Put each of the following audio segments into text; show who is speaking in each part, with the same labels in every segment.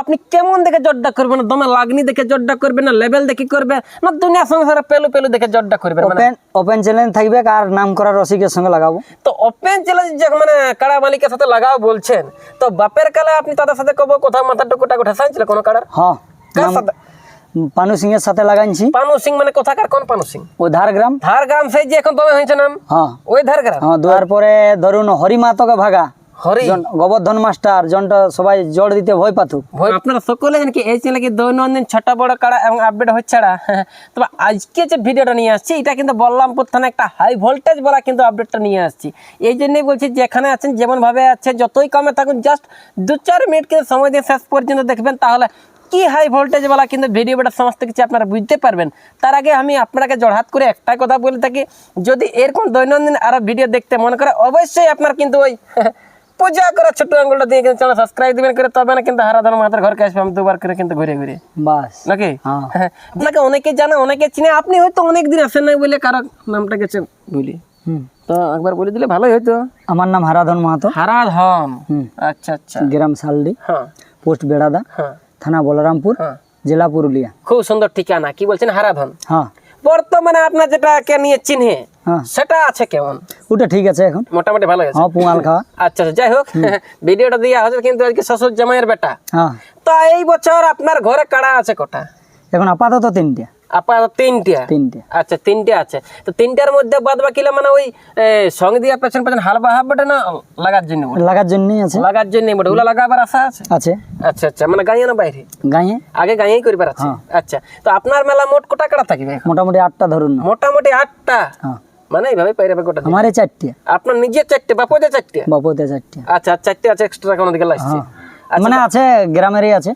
Speaker 1: আপনি কেমন দেখে জড্ডা করবেন দমে লাগনি দেখে জড্ডা করবেন না? লেভেল দেখে করবে না? দুনিয়া সংসারে পেলু পেলু দেখে জড্ডা করবেন
Speaker 2: ওপেন ওপেন চ্যালেঞ্জ থাকবে আর নাম করা রসিকের সঙ্গে লাগাবো।
Speaker 1: তো ওপেন চ্যালেঞ্জ যে মানে কাড়া মালিকের সাথে লাগাও বলছেন তো বাপের কালে আপনি তাদের সাথে কব কোথাও মাথা টুকুটা কোঠা সাইছিল কোন কাড়ার?
Speaker 2: হ্যাঁ
Speaker 1: কার সাথে?
Speaker 2: পানু সিং এর সাথে লাগাইছি।
Speaker 1: পানু সিং মানে কোথাকার? কোন পানু সিং?
Speaker 2: ও ধারগ্রাম।
Speaker 1: ধার গ্রাম সেই যে এখন দমে হয়েছে নাম?
Speaker 2: হ্যাঁ
Speaker 1: ওই ধার গ্রাম
Speaker 2: হ্যাঁ দুয়ার পরে ধরুন হরিমাতকে ভাগা। গোবর্ধন মাস্টার জনটা সবাই জোর দিতে ভয় পাতুক
Speaker 1: ভয়- আপনারা সকলে জানেন কি এই চ্যানেলে কি দৈনন্দিন ছোট বড় কাড়া এবং আপডেট হচ্ছে না তবে আজকে যে ভিডিওটা নিয়ে আসছি এটা কিন্তু বললামপুর থানা একটা হাই ভোল্টেজ বলা কিন্তু আপডেটটা নিয়ে আসছি। এই জন্যই বলছি যেখানে আছেন যেমন ভাবে আছে যতই কমে থাকুন জাস্ট দু চার মিনিট কিন্তু সময় দিয়ে শেষ পর্যন্ত দেখবেন তাহলে কি হাই ভোল্টেজ বলা কিন্তু ভিডিওটা সমস্ত কিছু আপনারা বুঝতে পারবেন। তার আগে আমি আপনাকে জড়হাত করে একটাই কথা বলে থাকি যদি এরকম দৈনন্দিন আরও ভিডিও দেখতে মনে করে অবশ্যই আপনার কিন্তু ওই পূজা করা ছোট্ট আঙ্গুলটা দিয়ে কিন্তু চ্যানেল সাবস্ক্রাইব দিবেন করে তবে না কিন্তু হারাধন মাতার ঘরকে আসবে আমি দুবার করে কিন্তু ঘুরে ঘুরে
Speaker 2: বাস
Speaker 1: নাকি
Speaker 2: হ্যাঁ।
Speaker 1: আপনাকে অনেকে জানে অনেকে চিনে আপনি হয়তো অনেক দিন আসেন নাই বলে কারও নামটা গেছে বলি তো একবার বলে দিলে ভালোই হতো
Speaker 2: আমার নাম হারাধন মাহাতো
Speaker 1: হারাধন
Speaker 2: হুম
Speaker 1: আচ্ছা আচ্ছা
Speaker 2: গ্রাম
Speaker 1: হ্যাঁ
Speaker 2: পোস্ট বেড়াদা
Speaker 1: হ্যাঁ
Speaker 2: থানা বলরামপুর জেলা পুরুলিয়া
Speaker 1: খুব সুন্দর ঠিকানা কি বলছেন হারাধন
Speaker 2: হ্যাঁ
Speaker 1: বর্তমানে আপনার যেটাকে নিয়ে চিনহে
Speaker 2: হ্যাঁ
Speaker 1: সেটা আছে কেমন?
Speaker 2: ওটা ঠিক আছে এখন।
Speaker 1: মোটামুটি ভালো আছে
Speaker 2: হ্যাঁ পুঙাল খাওয়া।
Speaker 1: আচ্ছা আচ্ছা যাই হোক ভিডিওটা দেওয়া হচ্ছে কিন্তু আজকে শ্বশুর জামাইয়ের বেটা।
Speaker 2: হ্যাঁ।
Speaker 1: তো এই বছর আপনার ঘরে কাড়া আছে কটা?
Speaker 2: এখন আপাতত তিনটে।
Speaker 1: আপাতত তিনটা।
Speaker 2: তিনটে।
Speaker 1: আচ্ছা তিনটে আছে। তো তিনটার মধ্যে বাদ বাকিলা মানে ওই এ, সঙ্গে দিয়ে পেছন পেছন হালবা হাবটা না লাগার জন্য
Speaker 2: লাগার আছে।
Speaker 1: লাগার জন্য বটে। ওগুলা লাগাবার আশা আছে?
Speaker 2: আছে।
Speaker 1: আচ্ছা আচ্ছা মানে গাঁয়ে না বাইরে?
Speaker 2: গাঁয়ে।
Speaker 1: আগে গাঁয়েই করিবার আছে? আচ্ছা তো আপনার মেলা মোট কোটা কাটা থাকবে
Speaker 2: মোটামুটি আটটা ধরুন।
Speaker 1: মোটামুটি আটটা।
Speaker 2: হ্যাঁ।
Speaker 1: মানে এইভাবে পাইরে গোটা দিন।
Speaker 2: আমার চারটে।
Speaker 1: আপনার নিজের চারটে বাপদের চারটে?
Speaker 2: বাপুতে চারটে।
Speaker 1: আচ্ছা চারটে আছে এক্সট্রা কোনো দিকে লাগছে
Speaker 2: মানে আছে গ্রামেরই আছে।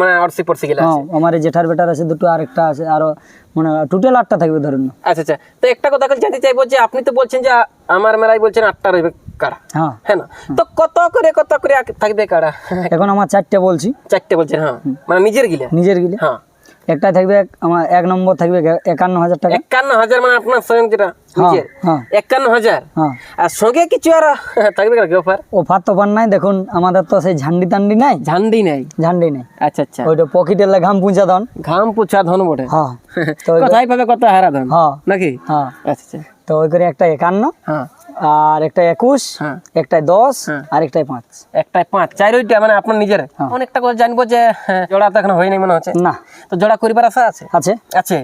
Speaker 1: মানে অর্সি পড়সি গেলে
Speaker 2: হ্যাঁ আমার জেঠার বেটার আছে দুটো আরেকটা আছে আরও মানে টোটাল আটটা থাকবে ধরুন
Speaker 1: আচ্ছা আচ্ছা। তো একটা কথা জানতে চাইব যে আপনি তো বলছেন যে আমার মেলায় বলছেন আটটা রইবে কাড়া
Speaker 2: হ্যাঁ।
Speaker 1: হ্যাঁ না? তো কত করে কত করে থাকবে কাড়া
Speaker 2: এখন আমার চারটে বলছি।
Speaker 1: চারটে বলছেন হ্যাঁ। মানে নিজের গিলে?
Speaker 2: নিজের গিলে?
Speaker 1: হ্যাঁ।
Speaker 2: একটা থাকবে এক- আমার এক নম্বর থাকবে একান্ন হাজার টাকা।
Speaker 1: একান্ন হাজার মানে আপনার স্বয়ং যেটা
Speaker 2: হ্যাঁ
Speaker 1: একান্ন হাজার?
Speaker 2: হ্যাঁ।
Speaker 1: আর সঙ্গে কিছু আর থাকবে অফার?
Speaker 2: অফার তোফার নাই দেখুন আমাদের তো সেই ঝান্ডি টান্ডি নাই।
Speaker 1: ঝান্ডি নাই?
Speaker 2: ঝান্ডি নাই।
Speaker 1: আচ্ছা আচ্ছা।
Speaker 2: ওইটা পকেটের লে ঘাম পুঁচা দন
Speaker 1: ঘাম পুছা ধন বটে।
Speaker 2: হ্যাঁ। তো
Speaker 1: কোথায় পাবে কত হারা ধন।
Speaker 2: হ্যাঁ।
Speaker 1: নাকি?
Speaker 2: হ্যাঁ।
Speaker 1: আচ্ছা আচ্ছা।
Speaker 2: তো ওই করে একটা একান্ন।
Speaker 1: হ্যাঁ।
Speaker 2: আর একটা একুশ
Speaker 1: হ্যাঁ।
Speaker 2: একটাই দশ
Speaker 1: হ্যাঁ।
Speaker 2: আর একটাই পাঁচ।
Speaker 1: একটাই পাঁচ। চার ওইটা মানে আপনার নিজের।
Speaker 2: হ্যাঁ।
Speaker 1: অনেকটা কথা জানব যে জোড়া তো এখন হয়নি মনে হচ্ছে।
Speaker 2: না।
Speaker 1: তো জোড়া করিবার আশা আছে?
Speaker 2: আছে।
Speaker 1: আছে।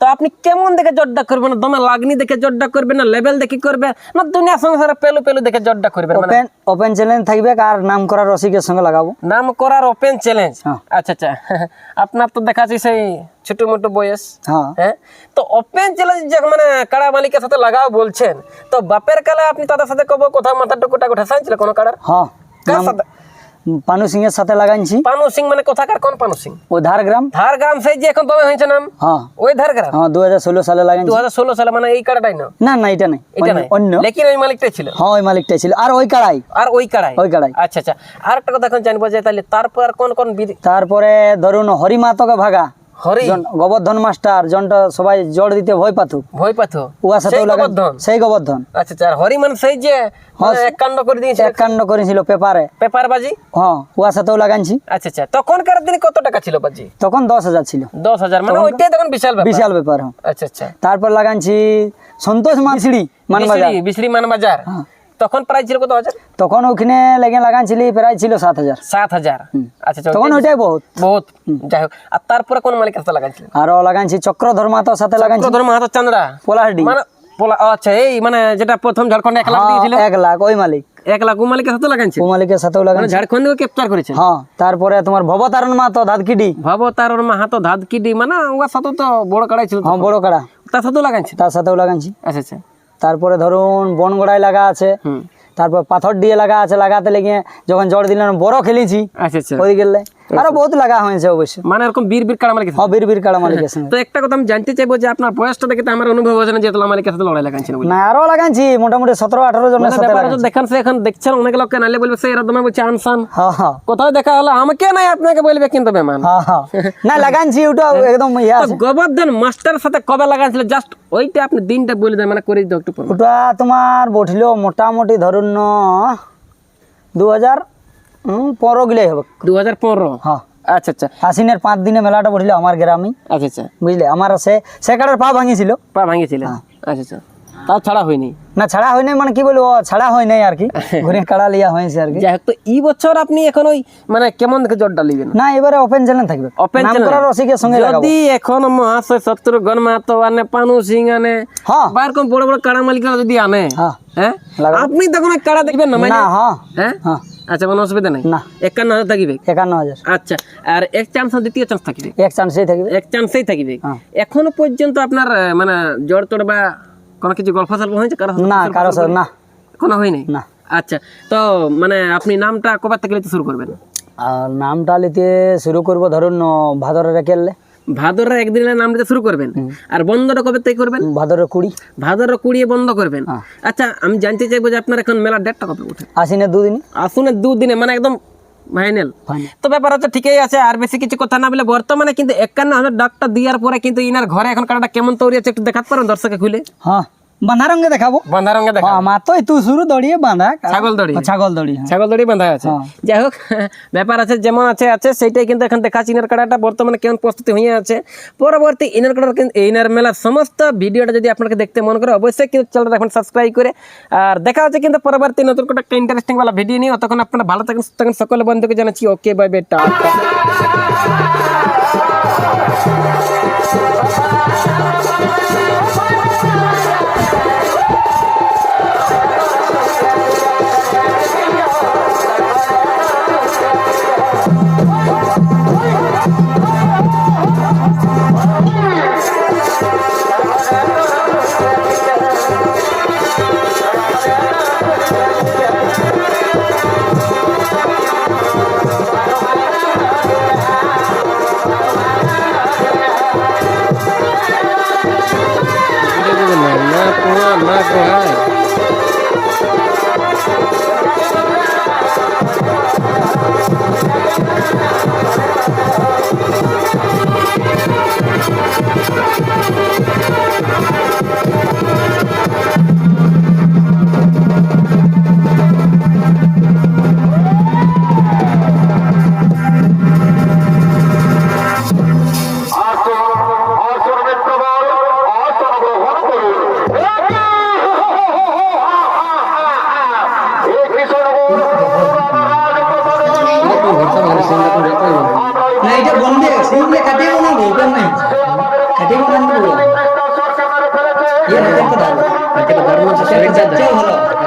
Speaker 1: তো আপনি কেমন দেখে জড্ডা করবেন? দমে লাগনি দেখে জড্ডা করবেন না লেভেল দেখে করবে না দুনিয়া সংসারে পেলু পেলু দেখে জড্ডা করবেন?
Speaker 2: ওপেন ওপেন চ্যালেঞ্জ থাকবে আর নাম করা রসিকের সঙ্গে লাগাবো।
Speaker 1: নাম করার ওপেন চ্যালেঞ্জ। আচ্ছা আচ্ছা। আপনার তো দেখাচ্ছি সেই ছোট মোটো বয়স
Speaker 2: হ্যাঁ।
Speaker 1: হ্যাঁ? তো ওপেন চ্যালেঞ্জ মানে কাড়া মালিকের সাথে লাগাও বলছেন। তো বাপের কালে আপনি তাদের সাথে কব কোথাও মাথা টুকুটা সাইছিল কোন কাড়ার
Speaker 2: হ্যাঁ। পানু সিং এর সাথে লাগাইছি।
Speaker 1: পানু সিং মানে কোথাকার? কোন পানু সিং?
Speaker 2: ও ঝাড়গ্রাম
Speaker 1: ধার গ্রাম সেই যে এখন তবে হয়েছে নাম?
Speaker 2: হ্যাঁ।
Speaker 1: ওই ধার গ্রাম
Speaker 2: হ্যাঁ দু হাজার ষোলো সালে
Speaker 1: দু
Speaker 2: লাগাইছি।
Speaker 1: হাজার ষোলো সালে মানে এই কাড়াটাই না?
Speaker 2: না না এটা নাই।
Speaker 1: এটা নাই?
Speaker 2: অন্য।
Speaker 1: লেকিন ওই মালিকটাই ছিল?
Speaker 2: হ্যাঁ ওই মালিকটাই ছিল। আর ওই কাড়াই
Speaker 1: আর ওই কাড়াই
Speaker 2: ওই কাড়াই
Speaker 1: আচ্ছা আচ্ছা। আর একটা কথা এখন জানব যে তাহলে তারপর কোন কোন বিধি
Speaker 2: তারপরে ধরুন হরিমাতকে ভাগা।
Speaker 1: হরি।
Speaker 2: গোবর্ধন মাস্টার জনটা সবাই জোর দিতে ভয় পাতুক
Speaker 1: ভয়
Speaker 2: সাথেও
Speaker 1: সেই গোবর্ধন?
Speaker 2: সেই গোবর্ধন।
Speaker 1: আচ্ছা আচ্ছা আর হরি মানে সেই যে মানে করে দিয়েছে
Speaker 2: করেছিল পেপারে।
Speaker 1: পেপার বাজি
Speaker 2: হ্যাঁ উয়ার সাথেও লাগাইছি।
Speaker 1: আচ্ছা আচ্ছা তখনকার দিনে কত টাকা ছিল বাজি?
Speaker 2: তখন দশ হাজার ছিল।
Speaker 1: দশ হাজার মানে ওইটাই তখন বিশাল ব্যাপার।
Speaker 2: বিশাল ব্যাপার হ্যাঁ।
Speaker 1: আচ্ছা আচ্ছা।
Speaker 2: তারপর লাগাইছি সন্তোষ মানসিড়ি মানবাজার।
Speaker 1: মানবাজার।
Speaker 2: হ্যাঁ।
Speaker 1: তখন প্রাইস ছিল কত হাজার?
Speaker 2: তখন ওখানে লেগে লাগাইছিলি প্রায় ছিল সাত হাজার।
Speaker 1: সাত হাজার। আচ্ছা
Speaker 2: তখন ওইটাই বহুত।
Speaker 1: বহুত। যাই হোক আর তারপরে কোন মালিকের সাথে লাগাইছিল?
Speaker 2: আরও লাগাইছি চক্রধর মাতার সাথে লাগাইছি
Speaker 1: চক্রধর মাহাতো চান্দরা
Speaker 2: পোলাহাটি
Speaker 1: মানে পোলা- আচ্ছা এই মানে যেটা প্রথম ঝাড়খণ্ডে এক লাখ দিয়েছিল?
Speaker 2: এক লাখ ওই মালিক।
Speaker 1: এক লাখ ও মালিকের সাথে লাগাইছিল
Speaker 2: ও মালিকের সাথেও লাগাইছি
Speaker 1: ঝাড়খণ্ডেও ক্যাপচার করেছে?
Speaker 2: হ্যাঁ তারপরে তোমার ভবতারণ মাতো ধাদকিডি
Speaker 1: ভবতার ওর মাহাতো ধাদকিডি মানে ওর সাথে তো বড় কাড়াই ছিল
Speaker 2: হ্যাঁ বড় কাড়া।
Speaker 1: তার সাথেও লাগাইছিল
Speaker 2: তার সাথেও লাগাইছি
Speaker 1: আচ্ছা আচ্ছা।
Speaker 2: তারপরে ধরুন বনগড়ায় লাগা আছে তারপর পাথর দিয়ে লাগা আছে লাগাতে লেগে যখন জড় দিলাম বড় খেলেছি।
Speaker 1: আচ্ছা আচ্ছা।
Speaker 2: ওই গেলে। আরও আচ্ছা। বহুত লাগা হয়েছে অবশ্যই।
Speaker 1: মানে এরকম বীর বীর কাড়া মালিক
Speaker 2: হ্যাঁ বীর বীর কাড়া মালিক আছে হ্যাঁ।
Speaker 1: তো একটা কথা আমি জানতে চাইব যে আপনার বয়সটা দেখে আমার অনুভব হয়েছে না যে তোলা মালিক সাথে লড়াই লাগাইছেন
Speaker 2: না আরও লাগাইছি মোটামুটি 17 18 জনের সাথে লাগাইছি।
Speaker 1: দেখেন সে এখন দেখছেন অনেক লোক কেনালে বলবে সে এরা বলছে আনসান
Speaker 2: হ্যাঁ, হ্যাঁ।
Speaker 1: কোথাও দেখা হলো আমাকে নাই আপনাকে বলবে কিন্তু বেমান।
Speaker 2: না লাগাইছি ওটা একদম ইয়া আছে।
Speaker 1: গোবর্ধন মাস্টার সাথে কবে লাগাইছিল? জাস্ট ওইটা আপনি দিনটা বলে দেন মানে করে দাও একটু
Speaker 2: ওটা তোমার বঠিল মোটামুটি ধরুন 2000 পর পনেরো গিলাই হবে।
Speaker 1: দু হাজার পনেরো?
Speaker 2: হ্যাঁ।
Speaker 1: আচ্ছা আচ্ছা।
Speaker 2: হাসিনের পাঁচ দিনে মেলাটা বসল আমার গ্রামে।
Speaker 1: আচ্ছা আচ্ছা।
Speaker 2: বুঝলে? আমার সে সেকারের পা ভাঙিয়েছিল
Speaker 1: পা ভাঙিয়েছিল
Speaker 2: হ্যাঁ।
Speaker 1: আচ্ছা আচ্ছা। তা ছাড়া হয়নি?
Speaker 2: না ছাড়া হয় নাই মানে কি বলব? ছাড়া হয় নাই আর কি। ঘুরে কাড়া লিয়া হয়েছে আর কি।
Speaker 1: যাই তো এই বছর আপনি এখন ওই মানে কেমন দেখে জটটা লিবেন
Speaker 2: না এবারে ওপেন চ্যানেল থাকবে।
Speaker 1: ওপেন
Speaker 2: চ্যানেল রসিকের সঙ্গে
Speaker 1: যদি এখন মহাশয় গণ মাহাতো আনে পানু সিং আনে
Speaker 2: হ্যাঁ।
Speaker 1: বার কোন বড় বড় কাড়া মালিকরা যদি আনে
Speaker 2: হ্যাঁ।,
Speaker 1: হ্যাঁ? আপনি তখন কাড়া দেখবেন না মানে?
Speaker 2: হ্যাঁ?
Speaker 1: হ্যাঁ।,
Speaker 2: হ্যাঁ।
Speaker 1: আচ্ছা কোনো অসুবিধা নেই?
Speaker 2: না।
Speaker 1: একান্ন হাজার থাকিবে?
Speaker 2: একান্ন হাজার।
Speaker 1: আচ্ছা আর এক চান্স দ্বিতীয় চান্স থাকিবে?
Speaker 2: এক চান্সেই থাকবে।
Speaker 1: এক চান্সেই থাকিবে?
Speaker 2: হ্যাঁ।
Speaker 1: এখনও পর্যন্ত আপনার মানে জ্বর তোর বা কোনো কিছু গল্প সল্প হয়েছে? কারও
Speaker 2: না কারও? না।
Speaker 1: কোনো হয়নি?
Speaker 2: না।
Speaker 1: আচ্ছা তো মানে আপনি নামটা কবার থেকে নিতে শুরু করবেন?
Speaker 2: আর নামটা নিতে শুরু করব ধরুন আহ, ভাদরে রেখেলে
Speaker 1: ভাদররা একদিন নাম নিতে শুরু করবেন। আর বন্ধটা কবে থেকে করবেন?
Speaker 2: ভাদর কুড়ি।
Speaker 1: ভাদর কুড়িয়ে বন্ধ করবেন।
Speaker 2: হ্যাঁ।
Speaker 1: আচ্ছা আমি জানতে চাইব যে আপনার এখন মেলার ডেটটা কবে উঠে?
Speaker 2: আশ্বিনের দুদিনে।
Speaker 1: আসুনের দুদিনে মানে একদম ফাইনাল
Speaker 2: ফাইনাল
Speaker 1: তো ব্যাপার হচ্ছে ঠিকই আছে আর বেশি কিছু কথা না বলে বর্তমানে কিন্তু একান্ন হাজার ডাকটা দেওয়ার পরে কিন্তু ইনার ঘরে এখন কাটাটা কেমন তৈরি আছে একটু দেখাতে পারেন দর্শকে খুলে?
Speaker 2: হ্যাঁ। বাঁধা রঙে দেখাবো।
Speaker 1: বাঁধা রঙে দেখা
Speaker 2: হ্যাঁ, আমার তো তুই শুরু দড়িয়ে বাঁধা
Speaker 1: ছাগল দড়ি।
Speaker 2: ছাগল দড়ি হ্যাঁ।
Speaker 1: ছাগল দড়ি বাঁধা আছে।
Speaker 2: হ্যাঁ।
Speaker 1: যাই হোক ব্যাপার আছে যেমন আছে আছে সেইটাই কিন্তু এখন দেখা চিনার কাটাটা বর্তমানে কেমন প্রস্তুতি হয়ে আছে। পরবর্তী ইনার কাটার কিন্তু ইনার মেলার সমস্ত ভিডিওটা যদি আপনাকে দেখতে মন করে অবশ্যই কিন্তু চ্যানেলটা এখন সাবস্ক্রাইব করে আর দেখা হচ্ছে কিন্তু পরবর্তী নতুন কোনো একটা ইন্টারেস্টিং বালা ভিডিও নিয়ে। তখন আপনারা ভালো থাকেন থাকেন সকলে বন্ধুকে জানাচ্ছি ওকে বাই বাই টাটা। না পোয়া না পোহায়
Speaker 2: ভালো।